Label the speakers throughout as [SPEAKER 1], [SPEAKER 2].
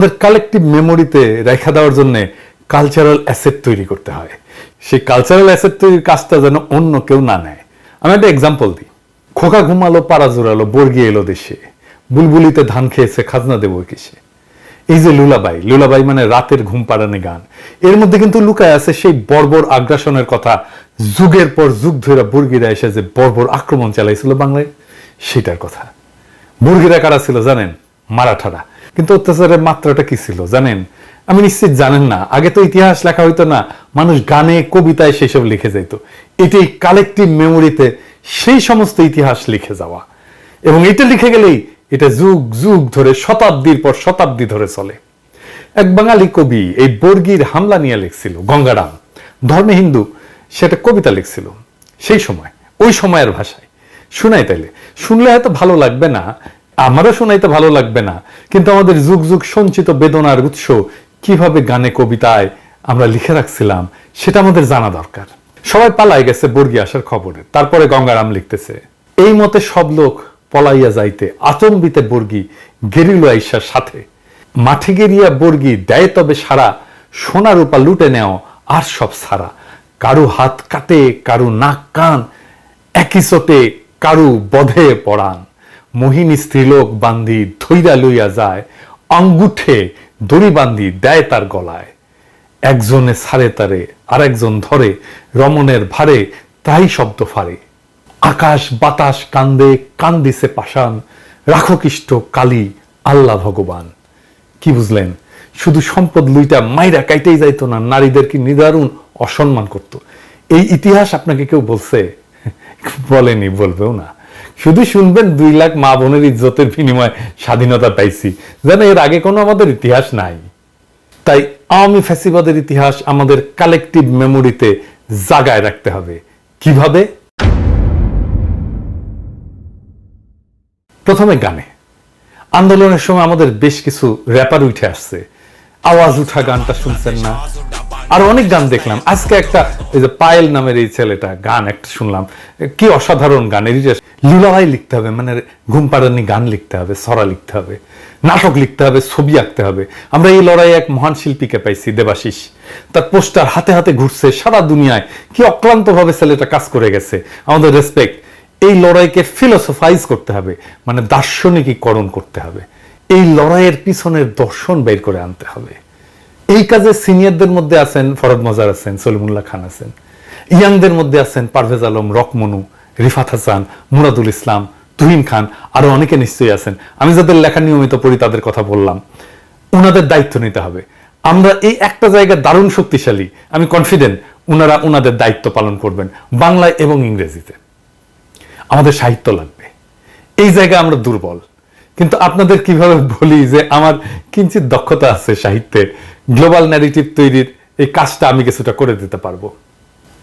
[SPEAKER 1] আমাদের কালেকটিভ মেমোরিতে রেখা দেওয়ার জন্য কালচারাল অ্যাসেট তৈরি করতে হয়। সেই কালচারাল অ্যাসেট তৈরির কাজটা যেন অন্য কেউ না নেয়। আমি একটা এক্সাম্পল দিই। খোকা ঘুমালো, পাড়া জোরালো বর্গি এলো দেশে। বুলবুলিতে ধান খেয়েছে, খাজনা দেবো কিসে? এই যে লুলাবাই লুলাবাই মানে রাতের ঘুম পাড়ানি গান। এর মধ্যে কিন্তু লুকায় আছে সেই বর্বর আগ্রাসনের কথা। যুগের পর যুগ ধরে বর্গিরা এসে যে বর্বর আক্রমণ চালাইছিল বাংলায়, সেটার কথা। বর্গিরা কারা ছিল জানেন? মারাঠারা। কিন্তু অত্যাচারের মাত্রাটা কি ছিল? জানেন? আমি নিশ্চিত জানেন না। আগে তো ইতিহাস লেখা হইতো না, মানুষ গানে, কবিতায় সেসব লিখে যাইতো। এটাই কালেকটিভ মেমোরিতে সেই সমস্ত ইতিহাস লিখে যাওয়া। এবং এটা লিখে গেলেই এটা যুগ যুগ ধরে, শতাব্দীর পর শতাব্দী ধরে চলে। এক বাঙালি কবি এই বর্গির হামলা নিয়ে লিখছিল, গঙ্গারাম। ধর্মে হিন্দু সেটা কবিতা লিখছিল, সেই সময়, ওই সময়ের ভাষায়। শুনাই তাইলে। শুনলে হয়তো ভালো লাগবে না আমারও শোনাইতে ভালো লাগবে না, কিন্তু আমাদের যুগ যুগ সঞ্চিত বেদনার উৎস কীভাবে গানে কবিতায় আমরা লিখে রাখছিলাম, সেটা আমাদের জানা দরকার। সবাই পালাই গেছে বর্গি আসার খবরে, তারপরে গঙ্গারাম লিখতেছে, এই মতে সব লোক পলাইয়া যাইতে আচম্বিতে বর্গি গেরিল আইসার সাথে। মাঠে গেরিয়া বর্গি দেয় তবে সারা সোনা রূপা লুটে নেও আর সব সারা কারু হাত কাটে, কারু নাক কান, একই চোটে কারু বধে পড়ান মোহিনী স্ত্রীলোক বান্ধি ধৈরা লইয়া যায়, আঙ্গুঠে দড়ি বান্ধি দেয় তার গলায়। একজনে ছাড়ে তারে আর একজন ধরে, রমণের ভারে তাই শব্দ ফারে। আকাশ বাতাস কান্দে, কান্দিছে পাষাণ রাখো কৃষ্ট কালী, আল্লাহ ভগবান। কি বুঝলেন? শুধু সম্পদ লুইটা মাইরা কাইতেই যাইতো না নারীদেরকে নিদারুণ অসম্মান করত। এই ইতিহাস আপনাকে কেউ বলছে? বলেনি, বলবেও না। শুধু শুনবেন দুই লাখ মা বোনের ইজ্জতের বিনিময়ে স্বাধীনতা পাইছি। যেন এর আগে কোনো আমাদের ইতিহাস নাই। তাই আওয়ামী ফ্যাসিবাদের ইতিহাস আমাদের কালেকটিভ মেমোরিতে জাগায় রাখতে হবে। কীভাবে? প্রথমে গানে। আন্দোলনের সময় আমাদের বেশ কিছু র্যাপার উঠে আসছে। আওয়াজ উঠা গানটা শুনছেন না। আর অনেক গান দেখলাম। আজকে একটা, এই যে পায়েল নামের এই ছেলেটা, গান একটা শুনলাম। কি অসাধারণ গান এর লীলাভাই লিখতে হবে মানে ঘুম পাড়ানি গান লিখতে হবে, সরা লিখতে হবে, নাটক লিখতে হবে, ছবি আঁকতে হবে। আমরা এই লড়াই এক মহান শিল্পীকে পাইছি, দেবাশিস। তার পোস্টার হাতে হাতে ঘুরছে সারা দুনিয়ায়। কি অক্লান্তভাবে ছেলেটা কাজ করে গেছে। আমাদের রেসপেক্ট এই লড়াইকে ফিলোসফাইজ করতে হবে মানে দার্শনিকীকরণ করতে হবে। এই লড়াইয়ের পিছনের দর্শন বের করে আনতে হবে। এই কাজে সিনিয়রদের মধ্যে আছেন ফরদ মজার আছেন, সলিমুল্লাহ খান আছেন। ইয়াংদের মধ্যে আছেন পারভেজ আলম, রকমনু, রিফাত হাসান, মুরাদুল ইসলাম, তুহিন খান, আরও অনেকে নিশ্চয়ই আছেন। আমি যাদের লেখা নিয়মিত পড়ি তাদের কথা বললাম। ওনাদের দায়িত্ব নিতে হবে। আমরা এই একটা জায়গা দারুণ শক্তিশালী, আমি কনফিডেন্ট ওনারা ওনাদের দায়িত্ব পালন করবেন বাংলায় এবং ইংরেজিতে। আমাদের সাহিত্য লাগবে। এই জায়গায় আমরা দুর্বল। কিন্তু আপনাদের কীভাবে বলি যে আমার কিঞ্চিত দক্ষতা আছে সাহিত্যে গ্লোবাল ন্যারেটিভ তৈরির এই কাজটা আমি কিছুটা করে দিতে পারব।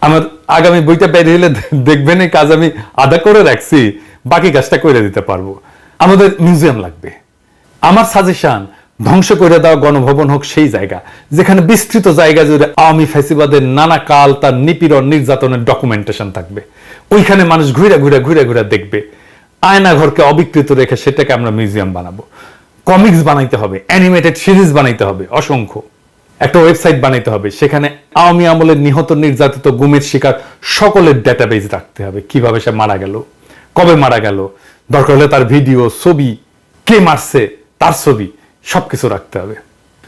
[SPEAKER 1] আমার আগামী বইটা বেরিয়ে হলে দেখবেন এই কাজ আমি আদা করে রাখছি, বাকি কাজটা করে দিতে পারব। আমাদের মিউজিয়াম লাগবে। আমার সাজেশন, ধ্বংস করে দেওয়া গণভবন হোক সেই জায়গা, যেখানে বিস্তৃত জায়গা জুড়ে আওয়ামী ফ্যাসিবাদের নানা কাল তার নিপীড়ন, নির্যাতনের ডকুমেন্টেশন থাকবে। ওইখানে মানুষ ঘুরে ঘুরে ঘুরে ঘুরে দেখবে। আয়না ঘরকে অবিকৃত রেখে সেটাকে আমরা মিউজিয়াম বানাবো। কমিক্স বানাইতে হবে, অ্যানিমেটেড সিরিজ বানাইতে হবে, অসংখ্য। একটা ওয়েবসাইট বানাইতে হবে। সেখানে আওয়ামী আমলের নিহত নির্যাতিত গুমের শিকার সকলের ডেটাবেজ রাখতে হবে। কীভাবে সে মারা গেল? কবে মারা গেল? দরকার হলে তার ভিডিও ছবি, কে মারছে, তার ছবি, সবকিছু রাখতে হবে।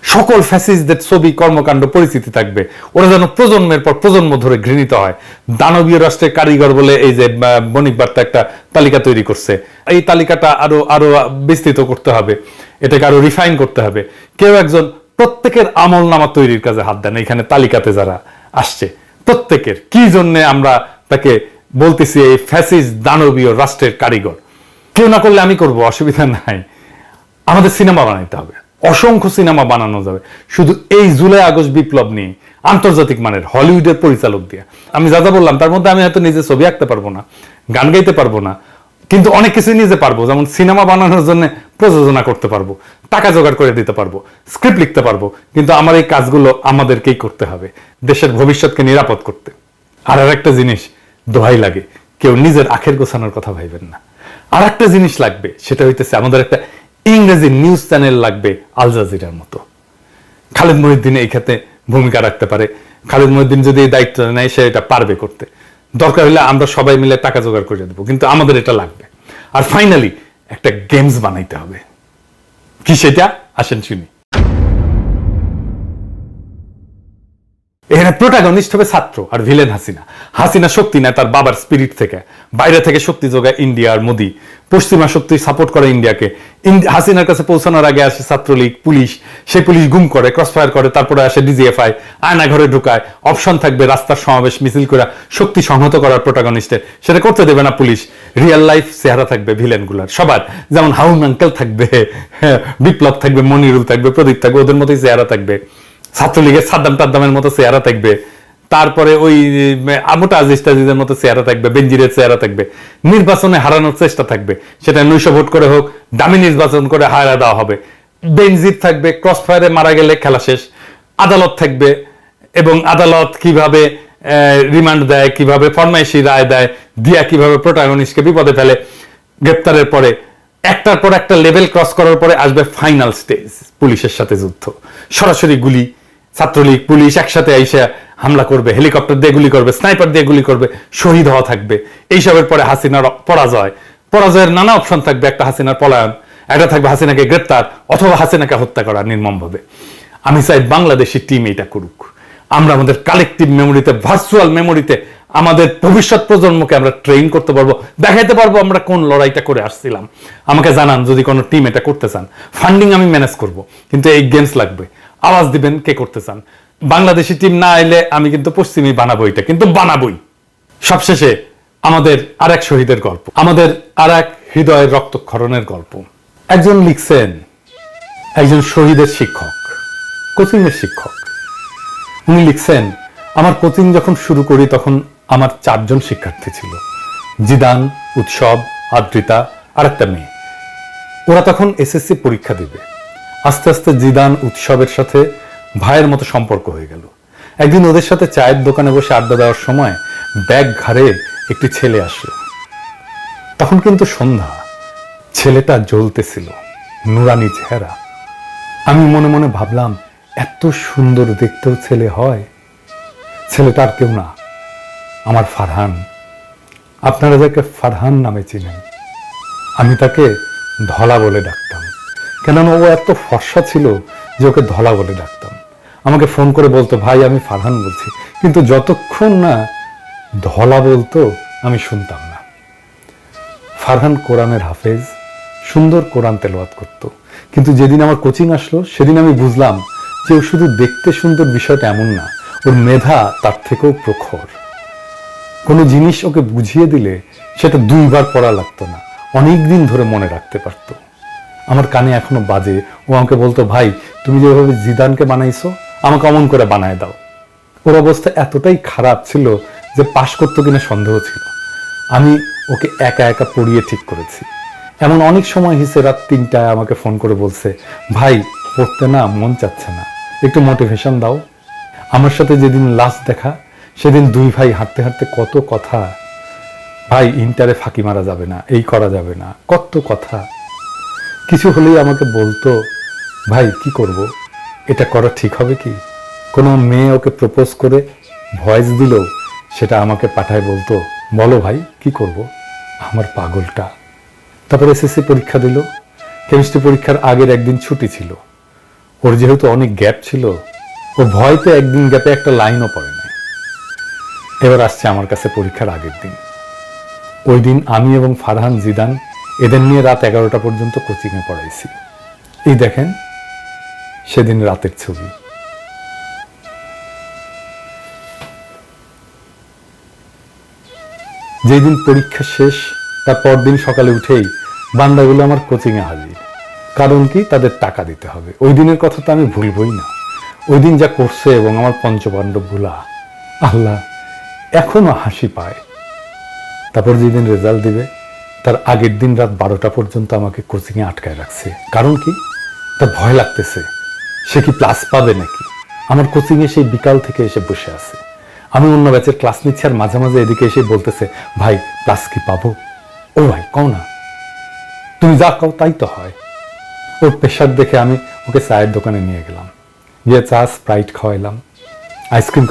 [SPEAKER 1] সকল ফ্যাসিস্টদের ছবি, কর্মকাণ্ড পরিস্থিতি থাকবে। ওরা যেন প্রজন্মের পর প্রজন্ম ধরে ঘৃণিত হয়। দানবীয় রাষ্ট্রের কারিগর বলে এই যে বণিক বার্তা একটা তালিকা তৈরি করছে। এই তালিকাটা আরও আরও বিস্তৃত করতে হবে। এটাকে আরও রিফাইন করতে হবে। কেউ একজন প্রত্যেকের আমল নামা তৈরির কাজে হাত দেন এখানে তালিকাতে যারা আসছে। প্রত্যেকের, কি জন্য আমরা তাকে বলতেছি এই ফ্যাসিস দানবীয় রাষ্ট্রের কারিগর? কেউ না করলে আমি করব, অসুবিধা নাই। আমাদের সিনেমা বানাইতে হবে, অসংখ্য সিনেমা বানানো যাবে। শুধু এই জুলাই, আগস্ট বিপ্লব নিয়ে, আন্তর্জাতিক মানের হলিউডের পরিচালক দিয়ে। আমি যা যা বললাম, তার মধ্যে আমি হয়তো নিজে ছবি আঁকতে পারব না, গান গাইতে পারব না, কিন্তু অনেক কিছু নিজে পারব। যেমন সিনেমা বানানোর জন্য প্রযোজনা করতে পারব, টাকা জোগাড় করে দিতে পারব স্ক্রিপ্ট লিখতে পারব, কিন্তু আমার এই কাজগুলো আমাদেরকেই করতে হবে, দেশের ভবিষ্যৎকে নিরাপদ করতে। আর আর একটা জিনিস, দোহাই লাগে, কেউ নিজের আখের গোছানোর কথা ভাইবেন না। আর একটা জিনিস লাগবে, সেটা হইতেছে আমাদের একটা ইংরেজি নিউজ চ্যানেল লাগবে, আল জাজিরার মতো। খালেদ মহিউদ্দিন এই ক্ষেত্রে ভূমিকা রাখতে পারে। খালেদ মহিউদ্দিন যদি এই দায়িত্ব নেয়, সে এটা পারবে করতে। দরকার হলে আমরা সবাই মিলে টাকা জোগাড় করে দেবো, কিন্তু আমাদের এটা লাগবে। আর ফাইনালি একটা গেমস বানাইতে হবে। কি সেটা? আসেন শুনি। এখানে প্রোটাগনিস্ট হবে ছাত্র আর ভিলেন হাসিনা। হাসিনা শক্তি নেয় তার বাবার স্পিরিট থেকে। বাইরে থেকে শক্তি যোগায় ইন্ডিয়া আর মোদি। পশ্চিমা শক্তি সাপোর্ট করে ইন্ডিয়াকে। হাসিনার কাছে পৌঁছানোর আগে আসে ছাত্রলীগ পুলিশ। সেই পুলিশ গুম করে ক্রসফায়ার করে তারপরে আসে ডিজিএফআই আয়না ঘরে ঢুকায়। অপশন থাকবে রাস্তার সমাবেশ মিছিল করে শক্তি সংহত করার প্রোটাগনিস্টের সেটা করতে দেবে না পুলিশ। রিয়েল লাইফ চেহারা থাকবে ভিলেনগুলার। সবার। যেমন হাউন আঙ্কেল থাকবে হ্যাঁ, বিপ্লব থাকবে মনিরুল থাকবে প্রদীপ থাকবে ওদের মতোই চেহারা থাকবে। ছাত্রলীগের সাদ্দাম টাদ্দামের মতো চেহারা থাকবে। তারপরে ওই আমোটা আজিজ টাজিজের মতো চেহারা থাকবে বেঞ্জিরের চেহারা থাকবে। নির্বাচনে হারানোর চেষ্টা থাকবে। সেটা নৈশ ভোট করে হোক, দামি নির্বাচন করে হারা দেওয়া হবে। বেঞ্জির থাকবে ক্রস ফায়ারে মারা গেলে খেলা শেষ। আদালত থাকবে এবং আদালত কীভাবে রিমান্ড দেয়, কীভাবে ফরমাইশি রায় দেয়, দিয়া কীভাবে প্রোটাগনিস্টকে বিপদে ফেলে, গ্রেপ্তারের পরে একটার পর একটা লেভেল ক্রস করার পরে আসবে ফাইনাল স্টেজ, পুলিশের সাথে যুদ্ধ। সরাসরি গুলি ছাত্রলীগ, পুলিশ একসাথে আইসা হামলা করবে, হেলিকপ্টার দিয়ে গুলি করবে, স্নাইপার দিয়ে গুলি করবে, শহীদ হওয়া থাকবে। এইসবের পরে হাসিনার পরাজয়। পরাজয়ের নানা অপশন থাকবে, একটা হাসিনার পলায়ন, একটা থাকবে হাসিনাকে গ্রেপ্তার, অথবা হাসিনাকে হত্যা করা নির্মমভাবে। আমি চাই বাংলাদেশি টিম এটা করুক। আমরা আমাদের কালেকটিভ মেমোরিতে ভার্চুয়াল মেমোরিতে আমাদের ভবিষ্যৎ প্রজন্মকে আমরা ট্রেন করতে পারব, দেখাইতে পারব আমরা কোন লড়াইটা করে আসছিলাম। আমাকে জানান যদি কোনো টিম এটা করতে চান। ফান্ডিং আমি ম্যানেজ করব, কিন্তু এই গেমস লাগবে। আওয়াজ দিবেন কে করতে চান। বাংলাদেশি টিম না এলে আমি কিন্তু পশ্চিমী বানাবো এটা, কিন্তু বানাবই। সবশেষে আমাদের আর এক শহীদের গল্প, আমাদের আর এক হৃদয়ের রক্তক্ষরণের গল্প। একজন লিখছেন, একজন শহীদের শিক্ষক কোচিংয়ের শিক্ষক। উনি লিখছেন, আমার কোচিং যখন শুরু করি তখন আমার চারজন শিক্ষার্থী ছিল। জিদান, উৎসব, আদ্রিতা আর একটা মেয়ে। ওরা তখন এসএসসি পরীক্ষা দেবে। আস্তে আস্তে জিদান উৎসবের সাথে ভাইয়ের মতো সম্পর্ক হয়ে গেল। একদিন ওদের সাথে চায়ের দোকানে বসে আড্ডা দেওয়ার সময় ব্যাগ ঘাড়ে একটি ছেলে আসলো। তখন কিন্তু সন্ধ্যা। ছেলেটা জ্বলতেছিল, নুরানি চেহারা। আমি মনে মনে ভাবলাম, এত সুন্দর দেখতেও ছেলে হয়। ছেলেটা আর কেউ না, আমার ফারহান। আপনারা যাকে ফারহান নামে চিনেন, আমি তাকে ধলা বলে ডাকতাম। কেননা ও এত ফর্সা ছিল যে ওকে ধলা বলে ডাকতাম। আমাকে ফোন করে বলতো, ভাই, আমি ফারহান বলছি। কিন্তু যতক্ষণ না ধলা বলতো, আমি শুনতাম না। ফারহান কোরআনের হাফেজ, সুন্দর কোরআন তেলাওয়াত করত। কিন্তু যেদিন আমার কোচিং আসলো, সেদিন আমি বুঝলাম যে ও শুধু দেখতে সুন্দর বিষয়টা এমন না, ওর মেধা তার থেকেও প্রখর। কোনো জিনিস ওকে বুঝিয়ে দিলে সেটা দুইবার পড়া লাগতো না অনেক দিন ধরে মনে রাখতে পারতো। আমার কানে এখনও বাজে। ও আমাকে বলতো, ভাই, তুমি যেভাবে জিদানকে বানাইছো, আমাকে অমন করে বানায় দাও। ওর অবস্থা এতটাই খারাপ ছিল যে পাশ করতো কিনা সন্দেহ ছিল। আমি ওকে একা একা পড়িয়ে ঠিক করেছি। এমন অনেক সময় হিসে রাত তিনটায় আমাকে ফোন করে বলছে, ভাই, পড়তে না মন চাচ্ছে না। একটু মোটিভেশন দাও। আমার সাথে যেদিন লাস্ট দেখা, সেদিন দুই ভাই হাঁটতে হাঁটতে কত কথা, ভাই ইন্টারে ফাঁকি মারা যাবে না, এই করা যাবে না। কত কথা। কিছু হলেই আমাকে বলতো, ভাই, কি করব? এটা করা ঠিক হবে কি? কোনো মেয়ে ওকে প্রপোজ করে ভয়েস দিল, সেটা আমাকে পাঠায় বলতো, বলো ভাই, কি করব? আমার পাগলটা। তারপর এসএসসি পরীক্ষা দিল। কেমিস্ট্রি পরীক্ষার আগের একদিন ছুটি ছিল। ওর যেহেতু অনেক গ্যাপ ছিল, ও ভয়তে একদিন গ্যাপে একটা লাইনও পড়ে নাই। এবার আসছে আমার কাছে পরীক্ষার আগের দিন। ওই দিন আমি এবং ফারহান, জিদান এদের নিয়ে রাত এগারোটা পর্যন্ত কোচিংয়ে পড়াইছি। এই দেখেন, সেদিন রাতের ছবি। যেই দিন পরীক্ষা শেষ, তার পরদিন সকালে উঠেই বান্দাগুলো আমার কোচিংয়ে হাজির। কারণ কি? তাদের টাকা দিতে হবে। ওই দিনের কথা তো আমি ভুলবই না। ওই দিন যা করছে এবং আমার পঞ্চপাণ্ডব ভুলা আল্লাহ এখনও হাসি পায়। তারপর যেদিন রেজাল্ট দিবে তার আগের দিন রাত বারোটা পর্যন্ত আমাকে কোচিংয়ে আটকায় রাখছে। কারণ কি? তার ভয় লাগতেছে। সে কি প্লাস পাবে নাকি? আমার কোচিংয়ে সেই বিকাল থেকে এসে বসে আছে। আমি অন্য ব্যাচের ক্লাস নিচ্ছি আর মাঝে মাঝে এদিকে এসে বলতেছে, ভাই, ক্লাস কি পাবো? ও ভাই, কও না। তুমি যা কও তাই তো হয়। ওর প্রেশার দেখে আমি ওকে চায়ের দোকানে নিয়ে গেলাম। গিয়ে চা, স্প্রাইট খাওয়াইলাম। আইসক্রিম